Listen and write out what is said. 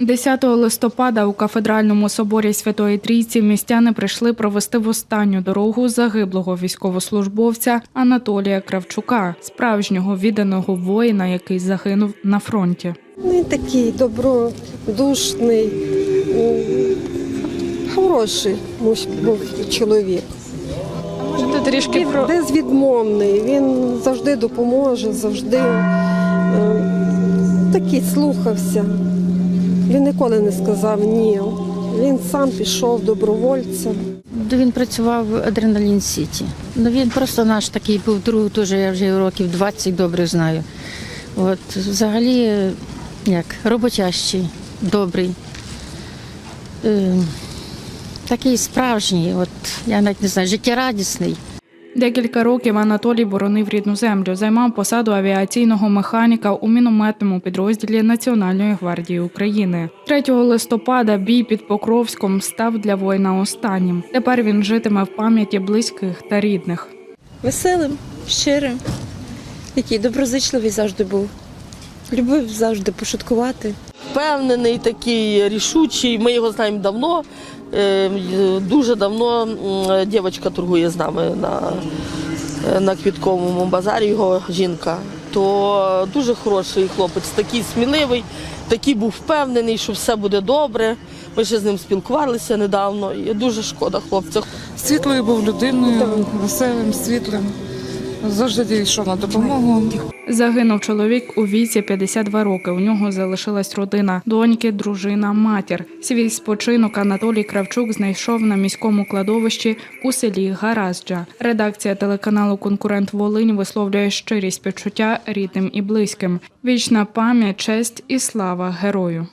10 листопада у кафедральному соборі Святої Трійці містяни прийшли провести в останню дорогу загиблого військовослужбовця Анатолія Кравчука, справжнього відданого воїна, який загинув на фронті. Ну, Він такий добродушний, хороший був чоловік. Можете трішки Він безвідмовний, він завжди допоможе, завжди такий слухався. Ніколи не сказав ні. Він сам пішов добровольцем. Він працював в Адреналін Сіті. Ну він просто наш такий був друг, дуже я вже років 20 добре знаю. От взагалі, як роботящий, добрий. Е, такий справжній, от я навіть не знаю, життєрадісний. Декілька років Анатолій боронив рідну землю, займав посаду авіаційного механіка у мінометному підрозділі Національної гвардії України. 3 листопада бій під Покровськом став для воїна останнім. Тепер він житиме в пам'яті близьких та рідних. веселим, щирим, який доброзичливий завжди був. Любив завжди пошуткувати. впевнений, такий рішучий. Ми його знаємо давно. Е, Дуже давно дівчинка торгує з нами на, на квітковому базарі, його жінка. То дуже хороший хлопець, такий сміливий, такий був впевнений, що все буде добре. Ми ще з ним спілкувалися недавно. І дуже шкода хлопця. Світлою був людиною, веселим, світлим. Завжди йшов на допомогу. Загинув чоловік у віці 52 роки. У нього залишилась родина, доньки, дружина, матір. Свій спочинок Анатолій Кравчук знайшов на міському кладовищі у селі Гаразджа. Редакція телеканалу Конкурент Волинь висловлює щирість співчуття рідним і близьким. Вічна пам'ять, честь і слава герою.